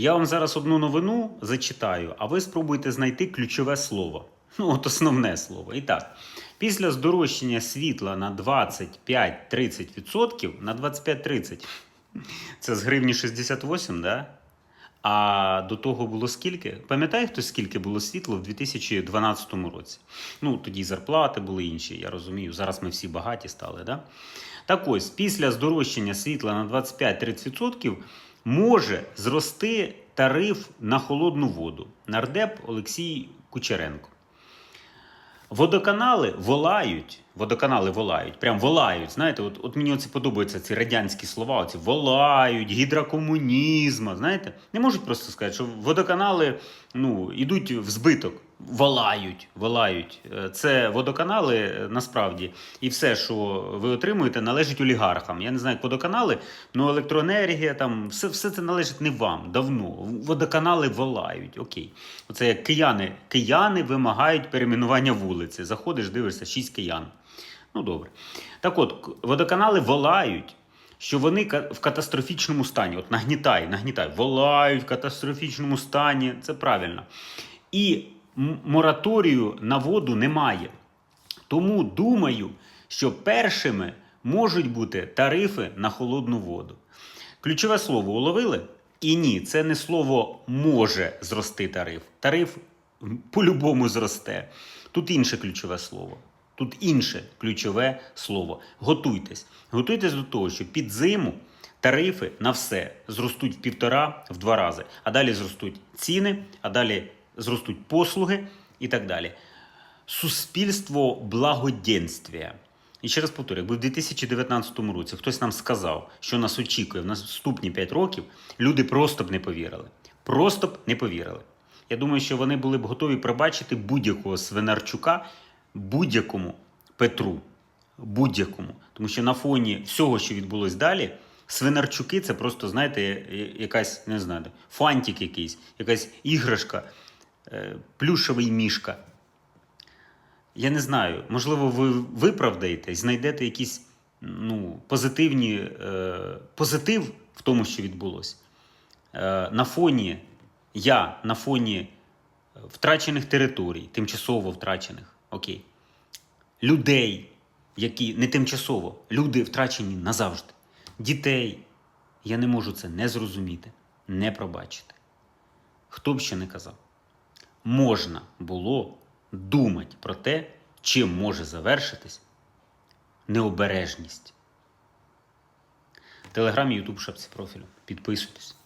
Я вам зараз одну новину зачитаю, а ви спробуйте знайти ключове слово. Ну, от основне слово. І так, після здорожчання світла на 25-30%, на 25-30%, це з гривні 68, да? А до того було скільки? Пам'ятає хтось, скільки було світло в 2012 році? Ну, тоді зарплати були інші, я розумію. Зараз ми всі багаті стали. Да? Так ось, після здорожчання світла на 25-30% може зрости тариф на холодну воду. Нардеп Олексій Кучеренко. Водоканали волають, водоканали волають, прям волають. Знаєте, от, от мені оце подобаються ці радянські слова, оці волають, гідрокомунізм. Знаєте, не можуть просто сказати, що водоканали ну, йдуть в збиток. Волають, волають. Е, Це водоканали е, насправді, і все, що ви отримуєте, належить олігархам. Я не знаю, як водоканали, але електроенергія, там все, все це належить не вам давно. Водоканали волають. Окей. Оце як кияни. Кияни вимагають перейменування вулиці. Заходиш, дивишся, шість киян. Ну добре. Так от, водоканали волають. Що вони в катастрофічному стані, от нагнітай, нагнітай, волають в катастрофічному стані, це правильно. І мораторію на воду немає. Тому думаю, що першими можуть бути тарифи на холодну воду. Ключове слово уловили? І ні, це не слово може зрости тариф. Тариф по-любому зросте. Тут інше ключове слово. Тут інше ключове слово. Готуйтесь. Готуйтесь до того, що під зиму тарифи на все зростуть в півтора, в два рази. А далі зростуть ціни, а далі зростуть послуги і так далі суспільство благоденствия. І ще раз повторю, якби в 2019 році хтось нам сказав, що нас очікує в наступні 5 років, люди просто б не повірили. Просто б не повірили. Я думаю, що вони були б готові пробачити будь-якого Свинарчука, будь-якому Петру, будь-якому. Тому що на фоні всього, що відбулось далі, Свинарчуки це просто, знаєте, якась, не знаю, фантик якийсь, якась іграшка, плюшевий мішка. Я не знаю, можливо, ви виправдаєтесь, знайдете якісь ну, позитивні, е, позитив в тому, що відбулося. Е, на фоні, я на фоні втрачених територій, тимчасово втрачених, окей, людей, які не тимчасово, люди втрачені назавжди, дітей. Я не можу це не зрозуміти, не пробачити. Хто б ще не казав можна було думати про те, чим може завершитись необережність. Телеграм і Ютуб шапці профілю. Підписуйтесь.